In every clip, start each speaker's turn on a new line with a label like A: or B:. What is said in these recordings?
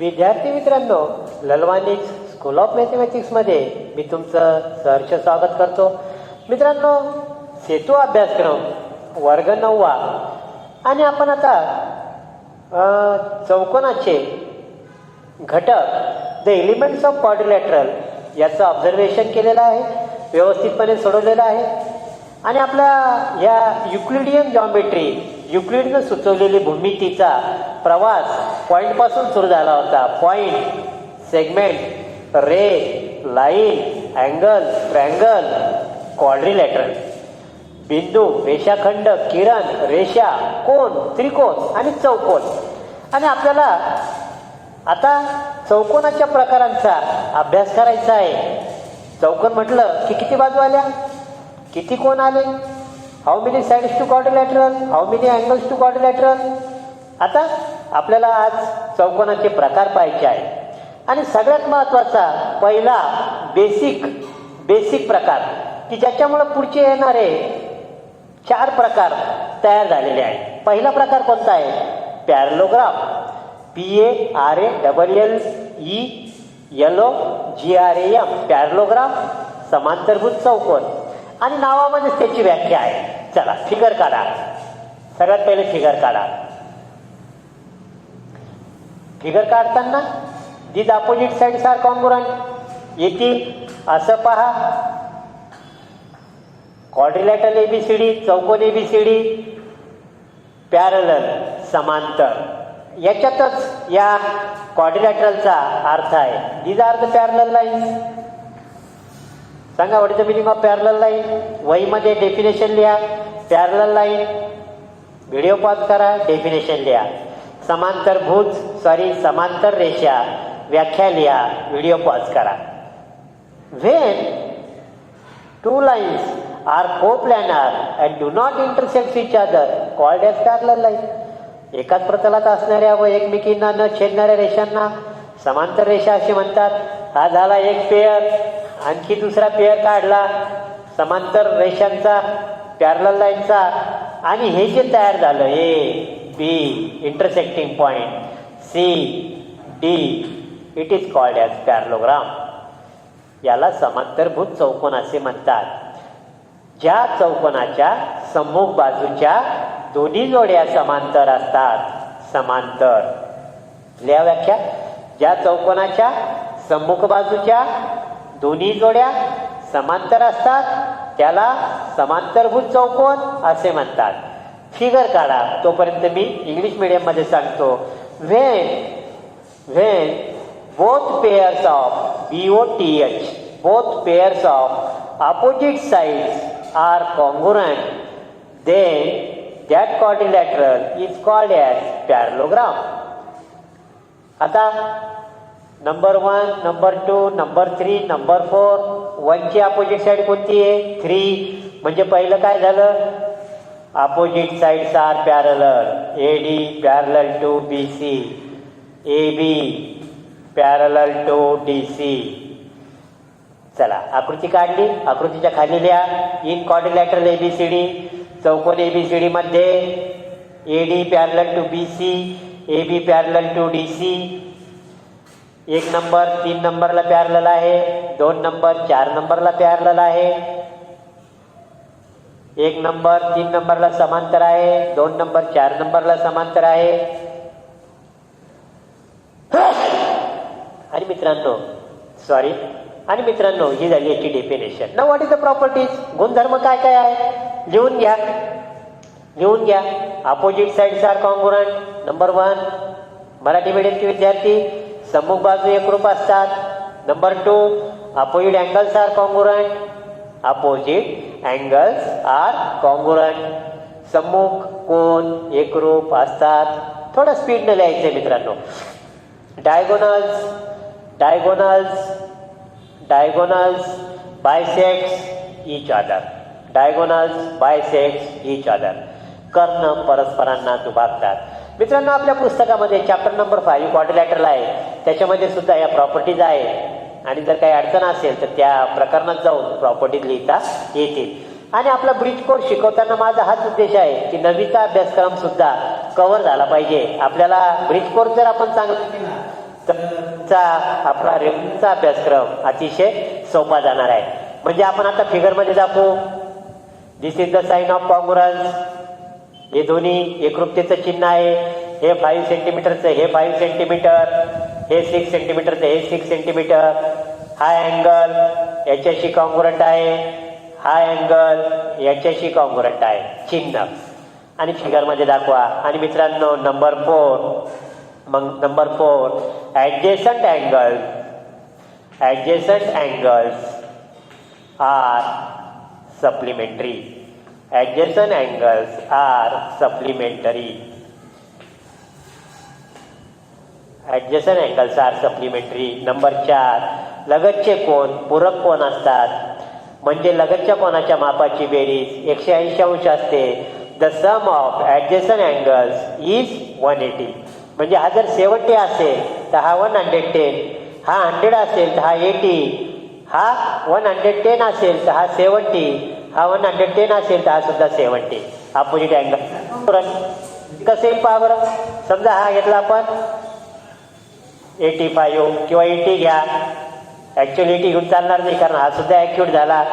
A: विद्यार्थी मित्रांनो Lalwani school of मॅथमॅटिक्समध्ये मी तुमचं सहर्ष स्वागत करतो. मित्रांनो सेतू अभ्यासक्रम वर्ग नववा. आणि आपण आता चौकोनाचे घटक द एलिमेंट्स ऑफ क्वाड्रिलॅटरल याचं ऑब्झर्वेशन केलेलं आहे व्यवस्थितपणे सोडवलेलं आहे. आणि आपल्या या युक्लिडियन जॉमेट्री युक्लिडनं सुचवलेली भूमितीचा प्रवास पॉईंटपासून सुरू झाला होता. Point segment ray line angle triangle quadrilateral बिंदू रेषाखंड किरण रेषा कोण त्रिकोण आणि चौकोन. आणि आपल्याला आता चौकोनाच्या प्रकारांचा अभ्यास करायचा आहे. चौकोन म्हटलं की किती बाजू आल्या? किती कोण आले? How many sides to quadrilateral how many angles to quadrilateral आता आपल्याला आज चौकोनाचे प्रकार पाहायचे आहे आणि सगळ्यात महत्त्वाचा पहिला बेसिक बेसिक प्रकार की ज्याच्यामुळं पुढचे येणारे चार प्रकार तयार झालेले आहेत. पहिला प्रकार कोणता आहे? Parallelogram. P A R A double L E L O G R A M parallelogram समांतरभूत चौकोन. आणि नावामध्येच त्याची व्याख्या आहे. चला फिगर काढा. सगळ्यात पहिले फिगर काढा. फिगर काढताना these opposite sides are congruent येतील असं पहा. कॉर्डिलॅटल एबीसीडी चौकोन एबीसीडी पॅरल समांतर. याच्यातच या कॉर्डिलॅटरलचा अर्थ आहे. These are the parallel lines सांगा what is the meaning of parallel line वहीमध्ये डेफिनेशन लिहा. पॅरल लाईन व्हिडिओ पॉज करा. डेफिनेशन लिहा. समांतर भुज सॉरी समांतर रेषा. व्याख्या लिहा. व्हिडिओ पॉज करा. When lines are coplanar and do not intersect each other called as parallel line एकाच प्रतलात असणाऱ्या व एकमेकींना न छेदणाऱ्या रेषांना समांतर रेषा असे म्हणतात. हा झाला एक पेयर आणखी दुसरा पेयर काढला. समांतर रेषांचा पॅरल लाईनचा आणि हे जे तयार झालं A B intersecting point C D it is called as parallelogram याला समांतरभूत चौकोन असे म्हणतात. ज्या चौकोनाच्या सम्मुख बाजूच्या दोन्ही जोड्या समांतर असतात. समांतर. लिहा व्याख्या. ज्या चौकोनाच्या सम्मुख बाजूच्या दोन्ही जोड्या समांतर असतात. त्याला समांतरभूत चौकोन असे म्हणतात. फिगर काढा. तोपर्यंत मी इंग्लिश मिडियममध्ये सांगतो. When when both pairs of B O T H both pairs of opposite side are congruent then that quadrilateral is called as parallelogram आता number one number two number three number four वनची opposite side कोणती आहे? Three म्हणजे पहिलं काय झालं? Opposite sides are parallel A D parallel to B C A B parallel to D C चला आकृती काढली. आकृतीच्या खाली लिहा. In quadrilateral A B C D चौकोन ए बी सी डी मध्ये A D parallel to B C A B parallel to D C एक number तीन नंबरला प्यारलेला आहे दोन नंबर चार नंबरला प्यारलेला आहे. एक नंबर तीन नंबरला समांतर आहे दोन नंबर चार नंबरला समांतर आहे. आणि मित्रांनो सॉरी आणि मित्रांनो ही झाली याची डेफिनेशन ना व्हॉट इज द प्रॉपर्टीज गुणधर्म काय काय आहे? लिहून घ्या. लिहून घ्या. Opposite sides are congruent number one Marathi मीडियमचे विद्यार्थी सम्मुख बाजू एकरूप असतात. Number two opposite angles are congruent opposite angles are congruent सम्मुख कोण एकरूप असतात. थोडं स्पीडनं लिहायचं आहे मित्रांनो. Diagonals diagonals diagonals bisects each other diagonals bisects each other कर्ण परस्परांना दुभागतात. मित्रांनो आपल्या पुस्तकामध्ये चॅप्टर नंबर फाईव्ह क्वाड्रिलॅटरल आहे. त्याच्यामध्ये सुद्धा या प्रॉपर्टीज आहे आणि जर काही अडचण असेल तर त्या प्रकरणात जाऊन प्रॉपर्टीज लिहिता येतील. आणि आपला ब्रिज कोर्स शिकवताना माझा हाच उद्देश आहे की नवीचा अभ्यासक्रम सुद्धा कव्हर झाला पाहिजे. आपल्याला ब्रिज कोर्स जर आपण चांगला केला चा आपला रेमचा अभ्यासक्रम अतिशय सोपा जाणार आहे. म्हणजे आपण आता फिगरमध्ये दाखवू this is the sign of congruence हे दोन्ही एकरूपतेचं चिन्ह आहे. हे फाईव्ह सेंटीमीटरचं हे फाईव्ह सेंटीमीटर हे सिक्स सेंटीमीटरचं हे सिक्स सेंटीमीटर हा अँगल याच्याशी कॉन्ग्रंट आहे. हा अँगल याच्याशी कॉन्ग्रंट आहे. चिन्ह. आणि फिगरमध्ये दाखवा. आणि मित्रांनो नंबर फोर मग number four adjacent angle adjacent angles are supplementary adjacent angles are supplementary adjacent angles are supplementary number चार लगतचे कोण पूरक कोण असतात. म्हणजे लगतच्या कोणाच्या मापाची बेरीज एकशे ऐंशी अंश असते. The sum of adjacent angles is one eighty म्हणजे हा जर सेवन्टी असेल तर हा वन हंड्रेड टेन हा हंड्रेड असेल तर हा एटी हा वन हंड्रेड टेन असेल तर हा सेवन्टी हा वन हंड्रेड टेन असेल तर हा सुद्धा सेवन्टी अपोजिट अँगल कसं येईल पहा बरं. समजा हा घेतला आपण. एटी फाईव्ह किंवा एटी घ्या. ॲक्च्युअली एटी घेऊन चालणार नाही कारण हा सुद्धा ॲक्युट झाला.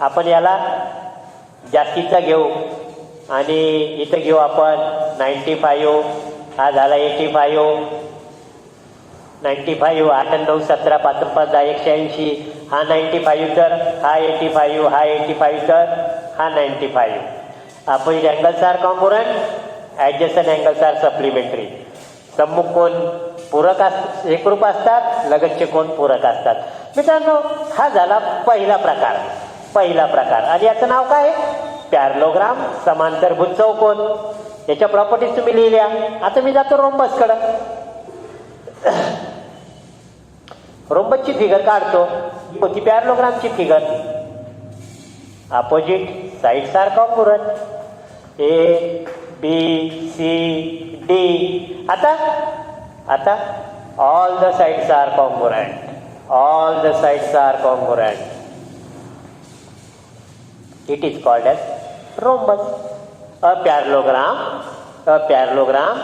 A: आपण याला जास्तीचा घेऊ. आणि इथं घेऊ आपण. नाईन्टी फाईव्ह हा झाला एटी फाईव्ह नाईन्टी फाईव्ह आठ आणि नऊ सतरा पाच पाच दहा एकशे ऐंशी. हा नाईन्टी फाईव्ह तर हा एटी फाईव्ह हा एटी फाईव्ह तर हा ninety five opposite angles are congruent adjacent angles are supplementary सम्मुख कोण पूरक अस एकरूप असतात लगतचे कोण पूरक असतात. मित्रांनो हा झाला पहिला प्रकार. पहिला प्रकार. आणि याचं नाव काय? पॅरलोग्राम समांतरभूत चौकोन. याच्या प्रॉपर्टीज तुम्ही लिहिल्या. आता मी जातो रोम्बसकडं रोबची फिगर काढतो होती पॅरलोग्रामची फिगर अपोजिट साईड सारखा पुरत ए बी सी डी आता आता all the sides are congruent all the sides are congruent it is called as rhombus a parallelogram a parallelogram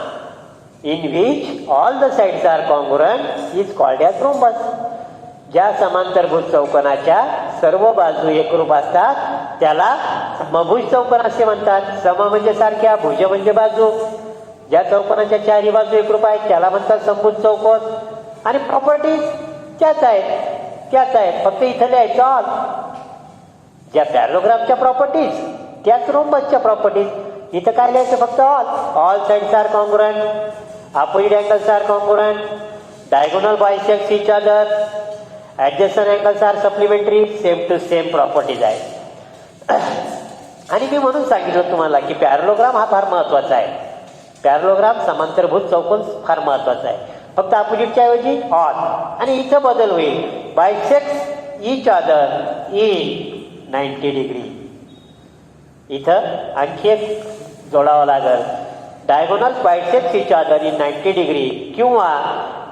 A: in which all the sides are congruent is called as rhombus ज्या समांतरभूत चौकोनाच्या सर्व बाजू एकरूप असतात त्याला समभुज चौकोन असे म्हणतात. सम म्हणजे सारख्या भुज म्हणजे बाजू. ज्या चौकोनाच्या चारही बाजू एकरूप आहेत त्याला म्हणतात समभुज चौकोन. आणि प्रॉपर्टीज त्याच आहेत त्याच आहेत. फक्त इथं लिहायचं ऑल ज्या पॅरोग्रामच्या प्रॉपर्टीज त्याच रोमबसच्या प्रॉपर्टीज इथं काय लिहायचं फक्त all all sides are congruent opposite angles are congruent diagonal bisects each other adjacent angles are supplementary same to same properties आहे आणि मी म्हणून सांगितलं तुम्हाला की पॅरलोग्राम हा फार महत्त्वाचा आहे. पॅरलोग्राम समांतरभूत चौकोन फार महत्त्वाचा आहे. फक्त अपोजिटच्या ऐवजी ऑन आणि इथं बदल होईल. Bisects each other in ninety degree इथं आणखी एक जोडावं लागेल. Diagonals bisects each other in ninety degree किंवा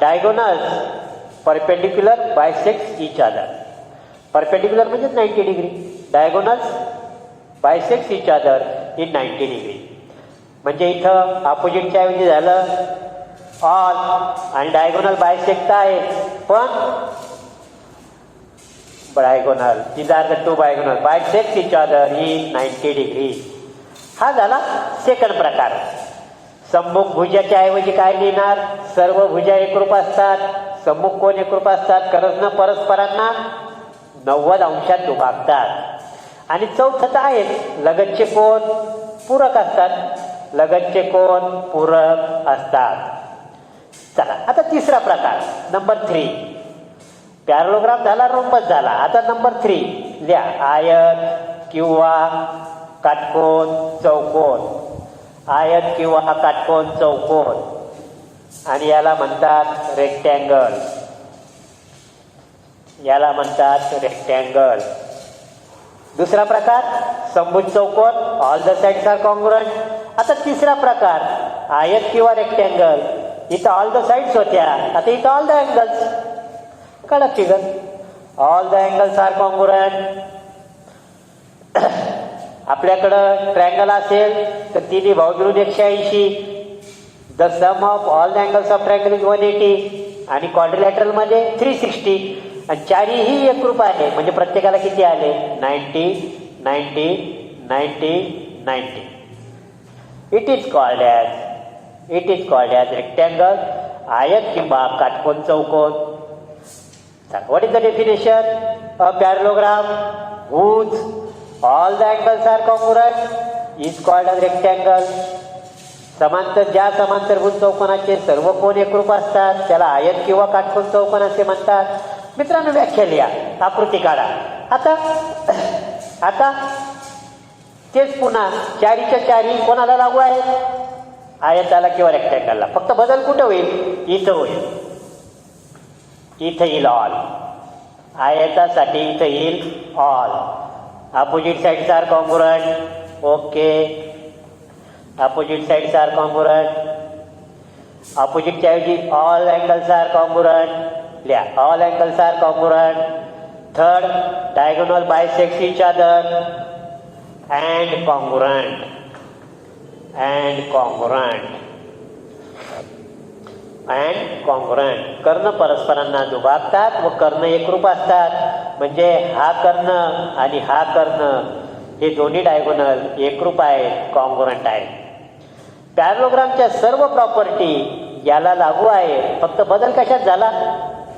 A: diagonals perpendicular bisects each other perpendicular म्हणजेच ninety degree diagonals bisects each other in ninety degree म्हणजे इथं ऑपोजिटच्या ऐवजी झालं ऑल आणि डायगोनल बायसेक्ट आहे. पण diagonal is are the two diagonals bisects each other in ninety degree हा झाला सेकंड प्रकार. संभोग भुजाच्या ऐवजी काय लिहिणार? सर्व भुजा एकरूप असतात. सम्मुख कोण एकरूप असतात? करजनं परस्परांना नव्वद अंशात दुभागतात आणि चौथं तर आहेत लगतचे कोण? पूरक असतात. लगतचे कोण? पूरक असतात. चला आता तिसरा प्रकार नंबर थ्री. पॅरोग्राम झाला रोमच झाला. आता नंबर थ्री लिहा. आयत किंवा काटकोन चौकोन. आयत किंवा काटकोन चौकोन. आणि याला म्हणतात रेक्टँगल याला म्हणतात रेक्टँगल दुसरा प्रकार संभुज चौकोन all the sides are congruent आता तिसरा प्रकार आयत किंवा रेक्टँगल इथं ऑल द साइड्स होत्या आता इथं ऑल द अँगल्स कळत figure all the angles are congruent आपल्याकडं ट्रँगल असेल तर तिन्ही भाऊ मिळून एकशे ऐंशी. The sum of all the angles of triangle is one eighty आणि क्वाड्रिलॅटरलमध्ये थ्री सिक्स्टी आणि चारीही एकरूप आहे म्हणजे प्रत्येकाला किती आले? Ninety ninety ninety ninety. It is called as it is called as rectangle आयत किंवा काटकोन चौकोन. What is the definition a parallelogram whose all the angles are congruent is called a rectangle. समांतर ज्या समांतरभूत चौकोनाचे सर्व कोण एकरूप असतात त्याला आयत किंवा काटकोन चौकोन असे म्हणतात. मित्रांनो व्याख्या लिहा. आकृती काढा. आता आता तेच पुन्हा चारीच्या चारी कोणाला लागू आहेत? आयताला किंवा रेक्टँगलला. फक्त बदल कुठं होईल? इथं होईल. इथं येईल ऑल आयतासाठी इथं येईल all opposite side are okay opposite sides are congruent अपोजिटच्या ऐवजी ऑल अँगल्स आर कॉन्ग्रुअंट लिहा all angles are congruent third diagonal bisects each other and congruent and congruent and congruent कर्ण परस्परांना दुभागतात व कर्ण एकरूप असतात म्हणजे हा कर्ण आणि हा कर्ण हे दोन्ही डायगोनल एकरूप आहेत कॉन्ग्रंट आहेत पॅरलोग्रामच्या सर्व प्रॉपर्टी याला लागू आहे. फक्त बदल कशात झाला?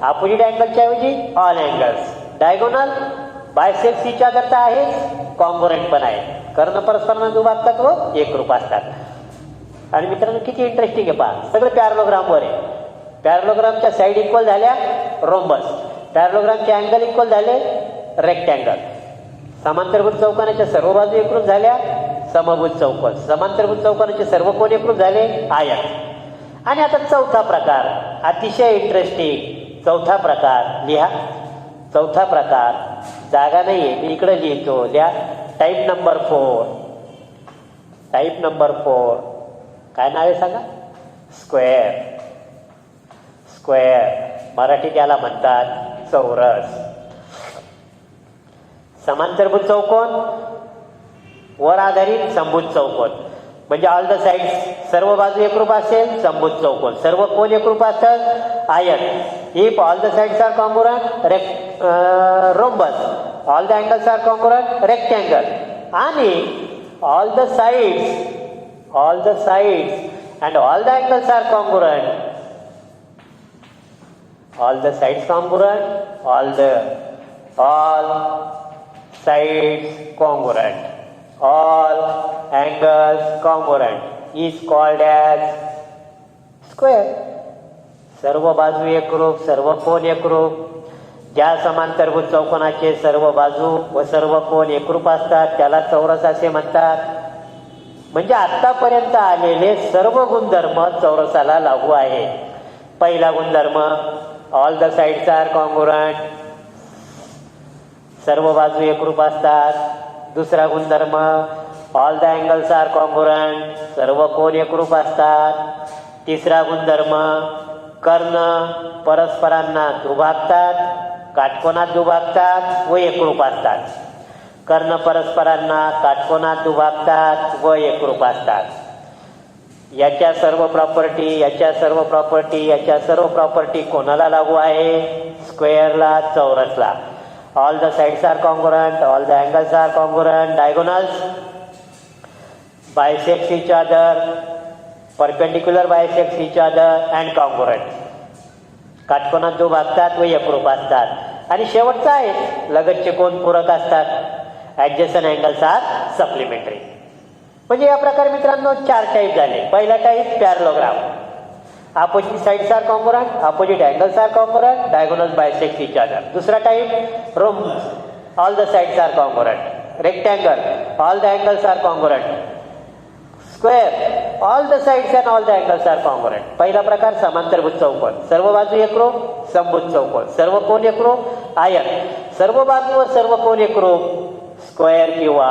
A: अपोजिट अँगलच्या ऐवजी ऑल अँगल्स डायगोनल बायसेप सीच्या करता आहे कॉन्ग्रंट पण आहे. कर्ण परस्परांना दुभागतात व एकरूप असतात. आणि मित्रांनो किती इंटरेस्टिंग आहे पहा. सगळं पॅरोग्रामवर आहे. पॅरलोग्रामच्या साईड इक्वल झाल्या रोम्बस पॅरोग्रामचे अँगल इक्वल झाले रेक्टँगल समांतरभूत चौकोनाच्या सर्व बाजू एकरूप झाल्या समभूत चौकोन समांतरभूत चौकोनाचे सर्व कोण एकरूप झाले? आयात. आणि आता चौथा प्रकार. अतिशय इंटरेस्टिंग चौथा प्रकार. लिहा. चौथा प्रकार. जागा नाही आहे मी इकडे लिहितो. लिहा. Type number four type number four काय नाव आहे सांगा? स्क्वेअर स्क्वेअर मराठी त्याला म्हणतात चौरस. समांतरभूत चौकोन? वर आधारित संभूत चौकोन. म्हणजे ऑल द साईड सर्व बाजू एकरूप असेल संभूत चौकोन. सर्व कोण एकरूप असतात आयत if all the sides are congruent wreck rhombus all the angles are congruent rectangle आणि all the sides all the sides and all the angles are congruent all the sides congruent all the all sides congruent all angles congruent. Is called as square. सर्व बाजू एकरूप सर्व कोण एकरूप ज्या समांतरभूत चौकोनाचे सर्व बाजू व सर्व कोण एकरूप असतात त्याला चौरस असे म्हणतात. म्हणजे आतापर्यंत आलेले सर्व गुणधर्म चौरसाला लागू आहे. पहिला गुणधर्म all the sides are congruent सर्व बाजू एकरूप असतात. दुसरा गुणधर्म all the angles are congruent सर्व कोण एकरूप असतात. तिसरा गुणधर्म कर्ण परस्परांना दुभागतात काटकोनात दुभागतात व एकरूप असतात. कर्ण परस्परांना काटकोनात दुभागतात व एकरूप असतात. याच्या सर्व प्रॉपर्टी याच्या सर्व प्रॉपर्टी याच्या सर्व प्रॉपर्टी कोणाला लागू आहे? स्क्वेअरला चौरसला. All the sides are congruent, all the angles are congruent, diagonals bisects each other, perpendicular bisects each other and congruent. काटकोनात दुभागतात व एकरूप असतात. आणि शेवटचा आहे लगतचे कोण पूरक असतात. ॲडजस्टन अँगल्स आर सप्लिमेंटरी म्हणजे या प्रकारे मित्रांनो चार टाईप झाले. पहिला type parallelogram opposite sides are congruent opposite angles are congruent diagonal bisects each other दुसरा type rhombus all the sides are congruent rectangle all the angles are congruent square all the sides and all the angles are congruent पहिला प्रकार समांतरभूत चौकोन. सर्व बाजू एकरूप समभूत चौकोन. सर्व कोण एकरूप आयन सर्व बाजू व सर्व कोण एकरूप स्क्वेअर किंवा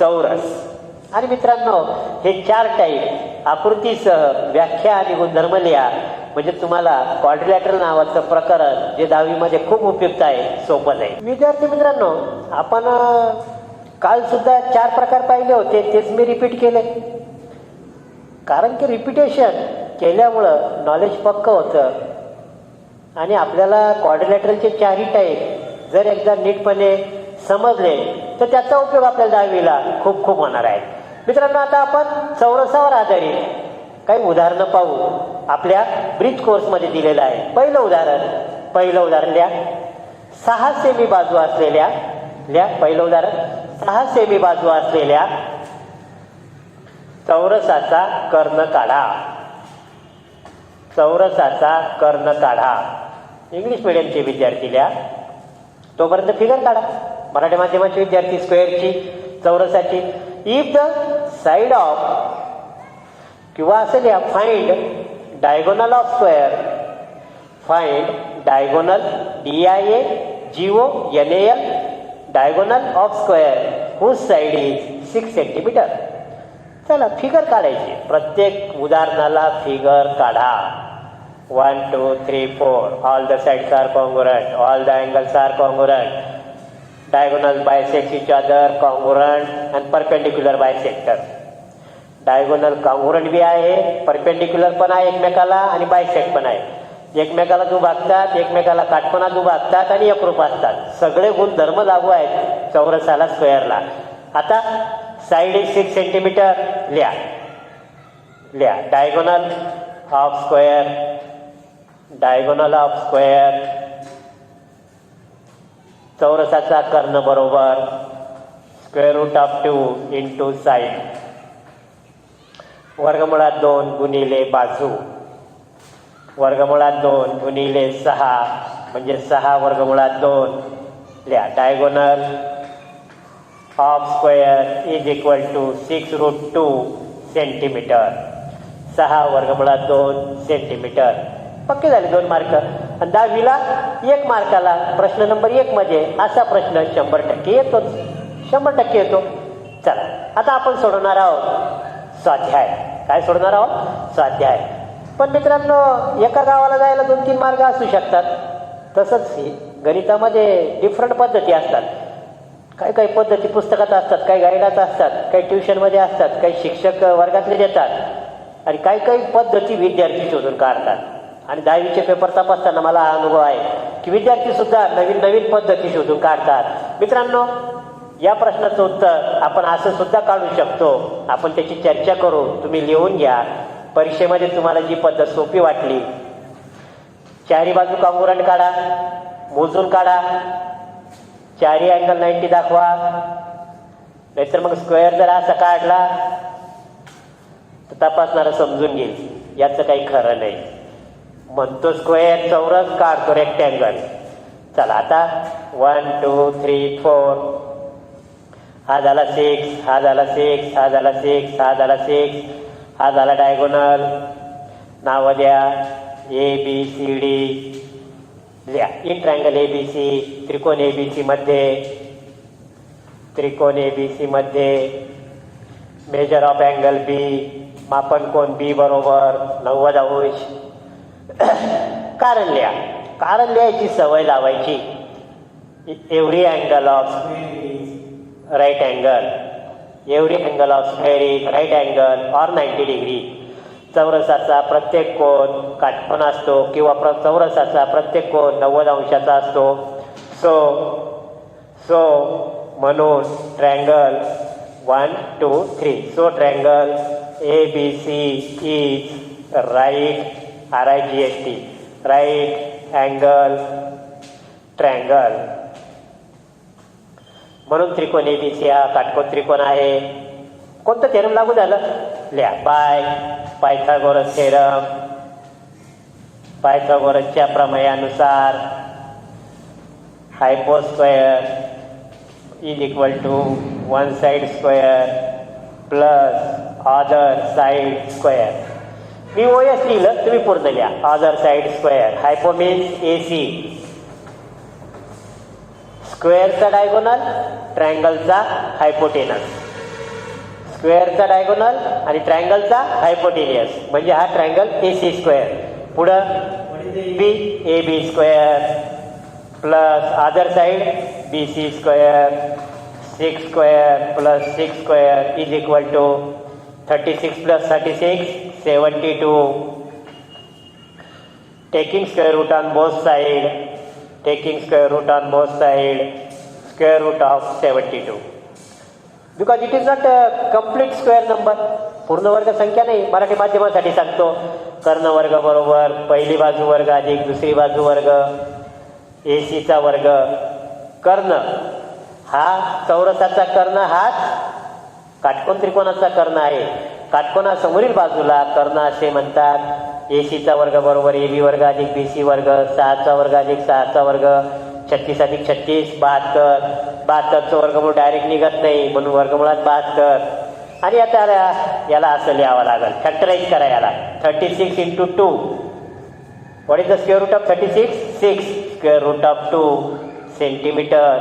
A: चौरस. आणि मित्रांनो हे चार टाईप आकृतीसह व्याख्या आणि गुणधर्म लिहा. म्हणजे तुम्हाला क्वाड्रिलॅटरल नावाचं प्रकरण जे दहावीमध्ये खूप उपयुक्त आहे सोपं आहे विद्यार्थी मित्रांनो आपण काल सुद्धा चार प्रकार पाहिले होते तेच मी रिपीट केले कारण की रिपिटेशन केल्यामुळं नॉलेज पक्क होतं. आणि आपल्याला क्वाड्रिलॅटरलचे चारही टाईप जर एकदा नीटपणे समजले तर त्याचा उपयोग आपल्याला दहावीला खूप खूप होणार आहे. मित्रांनो आता आपण चौरसावर आधारित काही उदाहरणं पाहू. आपल्या ब्रिज कोर्समध्ये दिलेलं आहे. पहिलं उदाहरण पहिलं उदाहरण द्या. सहा सेमी बाजू असलेल्या लिहा पहिलं उदाहरण. सहा सेमी बाजू असलेल्या चौरसाचा कर्ण काढा. चौरसाचा कर्ण काढा. इंग्लिश मिडियमचे विद्यार्थी लिहा तोपर्यंत फिगर काढा. मराठी माध्यमाचे विद्यार्थी स्क्वेअरची चौरसाची. इफ द साईड ऑफ किंवा असेल या find diagonal of square find diagonal D I A G O N A L diagonal of square whose side is six centimetre चला फिगर काढायची. प्रत्येक उदाहरणाला फिगर काढा. One two three four all the sides are congruent all the angles are congruent diagonal bisects each other congruent and perpendicular bisector diagonal congruent बी आहे perpendicular पण आहे एकमेकाला आणि बायसेक्ट पण आहे. एकमेकाला दुभागतात एकमेकाला काटपणा दुभागतात आणि एकरूप असतात. सगळे गुणधर्म लागू आहेत चौरसाला स्क्वेअरला आता साईड इज सिक्स सेंटीमीटर लिहा. लिहा. Diagonal of square diagonal of square चौरसाचा कर्ण बरोबर square root of two into side वर्गमुळात दोन गुणिले बाजू. वर्गमुळात दोन गुणिले सहा म्हणजे सहा वर्गमुळात दोन. लिहा diagonal of square is equal to six root two centimetre सहा वर्गमुळात दोन सेंटीमीटर पक्के झाले दोन मार्क आणि दहावीला एक मार्काला प्रश्न नंबर एक मध्ये असा प्रश्न शंभर टक्के येतोच शंभर टक्के येतो. चला आता आपण सोडवणार आहोत स्वाध्याय. काय सोडणार आहोत? स्वाध्याय. पण मित्रांनो एका गावाला जायला दोन तीन मार्ग असू शकतात. तसंच गणितामध्ये डिफरंट पद्धती असतात. काही काही पद्धती पुस्तकात असतात काही गाईडात असतात काही ट्युशनमध्ये असतात काही शिक्षक वर्गातले देतात. आणि काही काही पद्धती विद्यार्थी शोधून काढतात. आणि दहावीचे पेपर तपासताना मला हा अनुभव आहे की विद्यार्थी सुद्धा नवीन नवीन पद्धती शोधून काढतात. मित्रांनो या प्रश्नाचं उत्तर आपण असं सुद्धा काढू शकतो. आपण त्याची चर्चा करू तुम्ही लिहून घ्या. परीक्षेमध्ये तुम्हाला जी पद्धत सोपी वाटली चारी बाजू कांगुरण काढा मोजून काढा चारी अँगल नाईन्टी दाखवा नाहीतर मग स्क्वेअर जर असा काढला तर तपासणारा समजून घेईल. याचं काही खरं नाही. म्हणतो स्क्वेअर चौरस काढतो रेक्टँगल चला आता वन टू थ्री फोर हा झाला सिक्स हा झाला सिक्स हा झाला सिक्स हा झाला सिक्स हा झाला डायगोनल नावं द्या. ए बी सी डी लिहा in triangle A B C त्रिकोण ए बी सी मध्ये. त्रिकोण ए बी सी मध्ये. मेजर ऑफ अँगल बी मापन कोण बी बरोबर. नव्वद अंश. कारण लिहा कारण लिहायची सवय लावायची. Every angle of right angle every angle of square right angle or ninety degree चौरसाचा प्रत्येक कोण काटपण असतो किंवा प्र चौरसाचा प्रत्येक कोण नव्वद अंशाचा असतो. सो सो म्हणून triangle one two three so triangle A B C is right R I G H T. Right angle triangle म्हणून त्रिकोण ए बी सी हा काटकोण त्रिकोण आहे. कोणतं थेरम लागू झालं? लिहा. पाय पायथागोरस थेरम पायथागोरसच्या प्रमेयानुसार hypo square is equal to one side square plus other side square me O S लिहिलं तुम्ही पूर्ण लिहा other side square hypo means A C स्क्वेअरचा diagonal ट्रँगलचा हायपोटेनस स्क्वेअरचा डायगोनल आणि ट्रायंगलचा हायपोटेनियस म्हणजे हा ट्रँगल ए सी स्क्वेअर पुढं B A B square plus other side B C square six square plus six square is equal to thirty six plus thirty six seventy two. Taking square root on both side taking square root on both side square root of seventy two because it is not a complete square number पूर्ण वर्ग संख्या नाही. मराठी माध्यमासाठी सांगतो. कर्णवर्ग बरोबर पहिली बाजू वर्ग अधिक दुसरी बाजू वर्ग ए सीचा वर्ग. कर्ण हा चौरसाचा कर्ण हाच काटकोण त्रिकोणाचा कर्ण आहे. काटकोनासमोरील बाजूला कर्ण असे म्हणतात. ए सीचा वर्ग बरोबर ए बी वर्ग अधिक बी सी वर्ग सहाचा वर्ग अधिक सहाचा वर्ग छत्तीस अधिक छत्तीस बहात्तर. बहात्तरचं वर्गमूळ डायरेक्ट निघत नाही म्हणून वर्गमुळात बहात्तर. आणि आता याला- याला असं लिहावं लागेल. फॅक्टराईज करा याला. Thirty six into two what is the square root of thirty six six square root of two centimetre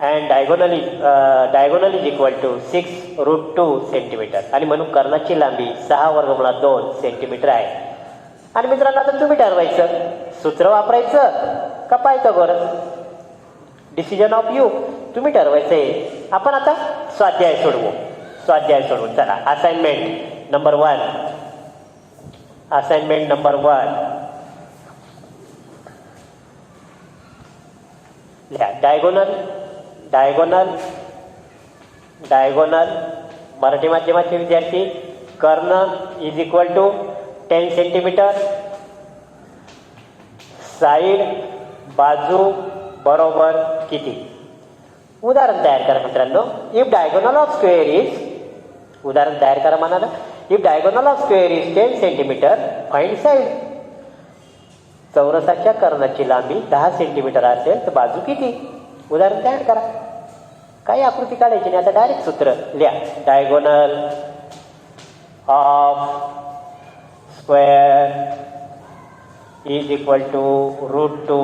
A: and diagonally diagonal is equal to six root two centimetre आणि म्हणून कर्णाची लांबी सहा वर्गमुळा दोन सेंटीमीटर आहे. आणि मित्रांनो आता तुम्ही ठरवायचं सूत्र वापरायचं का पाहायचं बरं? डिसिजन ऑफ यू तुम्ही ठरवायचं आहे आपण आता स्वाध्याय सोडवू. स्वाध्याय सोडवू. चला assignment number one assignment number one लिहा. डायगोनल डायगोनल डायगोनल मराठी माध्यमाचे विद्यार्थी कर्ण is equal to ten centimetre side बाजू बरोबर किती? उदाहरण तयार करा मित्रांनो. If diagonal of square is उदाहरण तयार करा म्हणाला if diagonal of square is ten centimetre find side चौरसाच्या कर्णाची लांबी दहा सेंटीमीटर असेल तर बाजू किती? उदाहरण तयार करा. काही आकृती काढायची नाही. आता डायरेक्ट सूत्र लिहा. Diagonal of square is equal to root two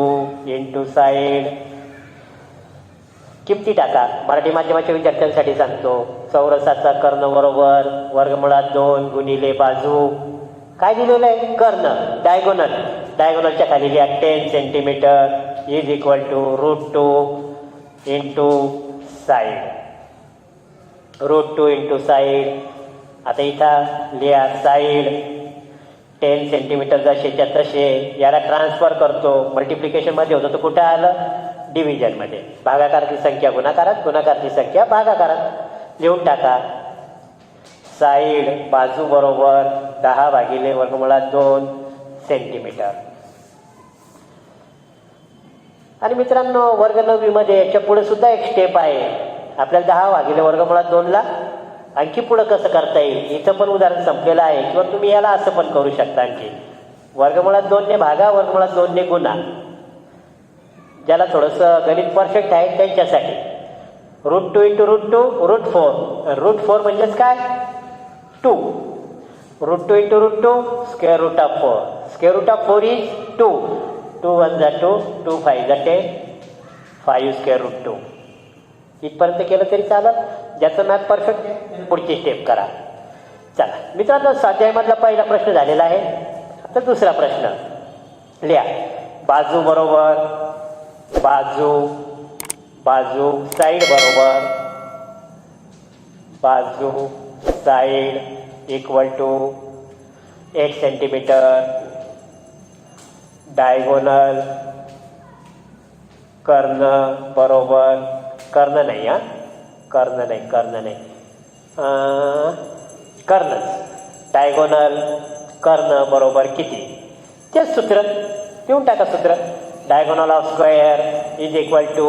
A: into side किमती टाका. मराठी माध्यमाच्या विद्यार्थ्यांसाठी सांगतो. चौरसाचा कर्ण बरोबर वर्गमुळात दोन गुणिले बाजू. काय दिलेलं आहे? कर्ण. डायगोनल डायगोनलच्या खाली लिहा. Ten centimetre is equal to root two into side root two into side आता इथं लिहा साईड टेन सेंटीमीटर जसेच्या तसे याला ट्रान्सफर करतो. मल्टिप्लिकेशनमध्ये होतं तर कुठं आलं? डिव्हिजनमध्ये भागाकाराची संख्या गुणाकारात गुणाकाराची संख्या भागाकारात. लिहून टाका. साईड बाजू बरोबर दहा भागिले वर्गमुळात दोन सेंटीमीटर आणि मित्रांनो वर्ग नववीमध्ये याच्यापुढे सुद्धा एक स्टेप आहे. आपल्याला दहा भागिले वर्गमुळात दोनला आणखी पुढं कसं करता येईल? इथं पण उदाहरण संपलेलं आहे. किंवा तुम्ही याला असं पण करू शकता आणखी. वर्गमुळात दोनने भागा वर्गमुळात दोनने गुणा. ज्याला थोडंसं गणित परफेक्ट आहे त्यांच्यासाठी. Root two into root two root four root four म्हणजेच काय? Two root two into root two square root of four square root of four is two two one जा टू टू फाईव्ह जा ten five square root two इथपर्यंत केलं तरी चालत ज्याचं math perfect पुढची स्टेप करा. चला. मित्रांनो स्वाध्यायमधला पहिला प्रश्न झालेला आहे. आता दुसरा प्रश्न. लिहा. बाजू बरोबर बाजू बाजू साईड बरोबर. बाजू side equal to eight centimetre diagonal कर्ण बरोबर कर्ण नाही हा कर्ण नाही कर्ण नाही कर्णच डायगोनल कर्ण बरोबर किती? तेच सूत्र देऊन टाका सूत्र diagonal of square is equal to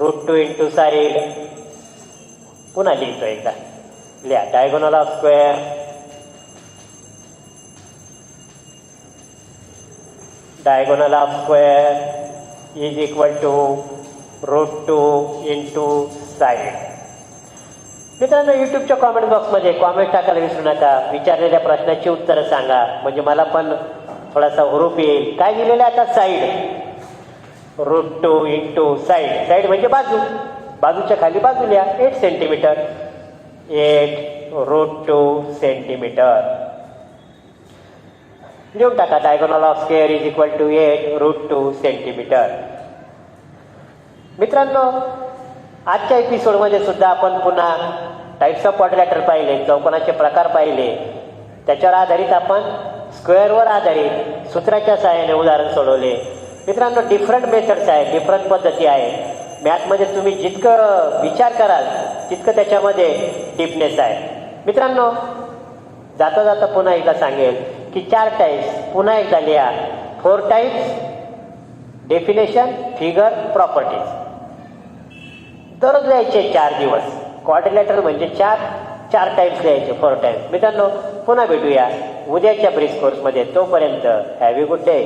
A: root two into side पुन्हा लिहितो एकदा. लिहा. Diagonal of square diagonal of square is equal to root two into side मित्रांनो यूट्यूबच्या कॉमेंट बॉक्समध्ये कॉमेंट टाकायला विसरू नका. विचारलेल्या प्रश्नाची उत्तरं सांगा. म्हणजे मला पण थोडासा हुरूप येईल. काय दिलेलं आहे आता? Side root two into side side म्हणजे बाजू. बाजूच्या खाली बाजू लिहा eight centimetre eight root two centimetre लिहून टाका diagonal of square is equal to eight root two centimetre मित्रांनो आजच्या एपिसोडमध्ये सुद्धा आपण पुन्हा टाईप्स ऑफ क्वाड्रॅटर पाहिले चौकोनाचे प्रकार पाहिले. त्याच्यावर आधारित आपण स्क्वेअरवर आधारित सूत्राच्या सहाय्याने उदाहरण सोडवले. मित्रांनो डिफरंट मेथड्स आहेत डिफरंट पद्धती आहे मॅथमध्ये तुम्ही जितकं विचार कराल तितकं त्याच्यामध्ये डीपनेस आहे. मित्रांनो जाता जाता पुन्हा एकदा सांगेल. की चार टाईप्स पुन्हा एकदा लिहा. Four types definition figure properties दररोज लिहायचे चार दिवस. क्वार्टिलेटर म्हणजे चार चार टाईप्स लिहायचे फोर टाईम्स मित्रांनो पुन्हा भेटूया. उद्याच्या ब्रिज कोर्समध्ये तोपर्यंत हॅव ए गुड डे